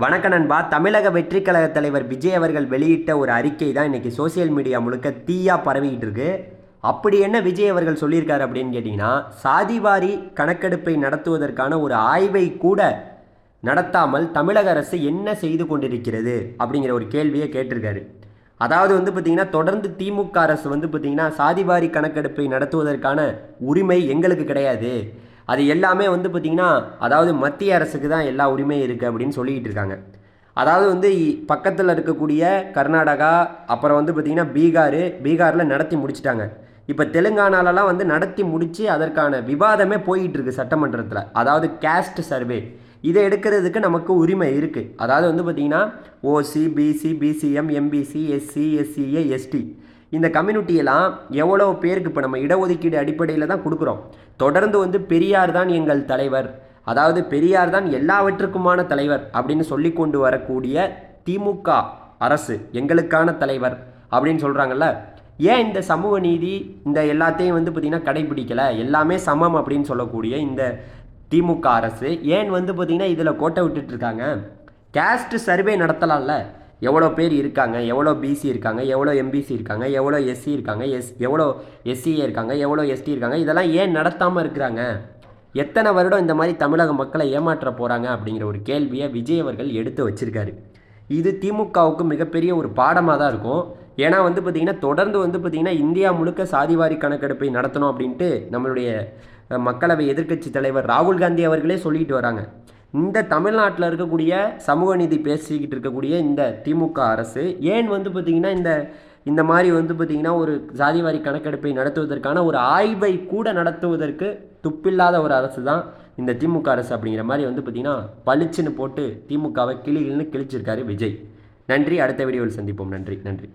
வணக்க நண்பா. தமிழக வெற்றி கழக தலைவர் விஜய் அவர்கள் வெளியிட்ட ஒரு அறிக்கை தான் இன்றைக்கி சோஷியல் மீடியா முழுக்க தீயாக பரவிக்கிட்டு இருக்கு. அப்படி என்ன விஜய் அவர்கள் சொல்லியிருக்காரு அப்படின்னு கேட்டிங்கன்னா சாதிவாரி கணக்கெடுப்பை நடத்துவதற்கான ஒரு ஆய்வை கூட நடத்தாமல் தமிழக அரசு என்ன செய்து கொண்டிருக்கிறது அப்படிங்கிற ஒரு கேள்வியை கேட்டிருக்காரு. அதாவது வந்து பார்த்திங்கன்னா தொடர்ந்து திமுக அரசு வந்து பார்த்திங்கன்னா சாதிவாரி கணக்கெடுப்பை நடத்துவதற்கான உரிமை எங்களுக்கு கிடையாது. அது எல்லாமே வந்து பார்த்திங்கன்னா அதாவது மத்திய அரசுக்கு தான் எல்லா உரிமையும் இருக்குது அப்படின்னு சொல்லிக்கிட்டு இருக்காங்க. அதாவது வந்து பக்கத்தில் இருக்கக்கூடிய கர்நாடகா அப்புறம் வந்து பார்த்திங்கன்னா பீகார் பீகாரில் நடத்தி முடிச்சிட்டாங்க. இப்போ தெலுங்கானாலலாம் வந்து நடத்தி முடித்து அதற்கான விவாதமே போயிட்டுருக்கு சட்டமன்றத்தில். அதாவது கேஸ்ட் சர்வே இதை எடுக்கிறதுக்கு நமக்கு உரிமை இருக்குது அதாவது வந்து பார்த்திங்கன்னா OC BC BCM MBC SC SCA ST இந்த கம்யூனிட்டியெல்லாம் எவ்வளோ பேருக்கு இப்போ நம்ம இடஒதுக்கீடு அடிப்படையில் தான் கொடுக்குறோம். தொடர்ந்து வந்து பெரியார் தான் எங்கள் தலைவர். அதாவது பெரியார் தான் எல்லாவற்றுக்குமான தலைவர் அப்படின்னு சொல்லி கொண்டு வரக்கூடிய திமுக அரசு எங்களுக்கான தலைவர் அப்படின்னு சொல்கிறாங்கல்ல ஏன் இந்த சமூக நீதி இந்த எல்லாத்தையும் வந்து பார்த்திங்கன்னா கடைபிடிக்கலை? எல்லாமே சமம் அப்படின்னு சொல்லக்கூடிய இந்த திமுக அரசு ஏன் வந்து பார்த்திங்கன்னா இதில் கோட்டை விட்டுட்டு இருக்காங்க? கேஸ்ட் சர்வே நடத்தலாம்ல. எவ்வளோ பேர் இருக்காங்க எவ்வளோ பிசி இருக்காங்க எவ்வளோ எம்பிசி இருக்காங்க எவ்வளோ எஸ்சி இருக்காங்க எஸ் எவ்வளோ எஸ்சிஏ இருக்காங்க எவ்வளோ எஸ்டி இருக்காங்க இதெல்லாம் ஏன் நடத்தாமல் இருக்கிறாங்க? எத்தனை வருடம் இந்த மாதிரி தமிழக மக்களை ஏமாற்ற போகிறாங்க அப்படிங்கிற ஒரு கேள்வியை விஜய் அவர்கள் எடுத்து வச்சுருக்காரு. இது திமுகவுக்கு மிகப்பெரிய ஒரு பாடமாக தான் இருக்கும். ஏன்னா வந்து பார்த்திங்கன்னா தொடர்ந்து வந்து பார்த்திங்கன்னா இந்தியா முழுக்க சாதிவாரி கணக்கெடுப்பை நடத்தணும் அப்படின்ட்டு நம்மளுடைய மக்களவை எதிர்க்கட்சி தலைவர் ராகுல் காந்தி அவர்களே சொல்லிட்டு வராங்க. இந்த தமிழ்நாட்டில் இருக்கக்கூடிய சமூக நீதி பேசிக்கிட்டு இருக்கக்கூடிய இந்த திமுக அரசு ஏன் வந்து பார்த்திங்கன்னா இந்த இந்த மாதிரி வந்து பார்த்திங்கன்னா ஒரு ஜாதிவாரி கணக்கெடுப்பை நடத்துவதற்கான ஒரு ஆய்வை கூட நடத்துவதற்கு துப்பில்லாத ஒரு அரசு தான் இந்த திமுக அரசு அப்படிங்கிற மாதிரி வந்து பார்த்திங்கன்னா பளிச்சுன்னு போட்டு திமுகவை கிளிகள்னு கிழிச்சிருக்காரு விஜய். நன்றி அடுத்த வீடியோவில் சந்திப்போம். நன்றி நன்றி.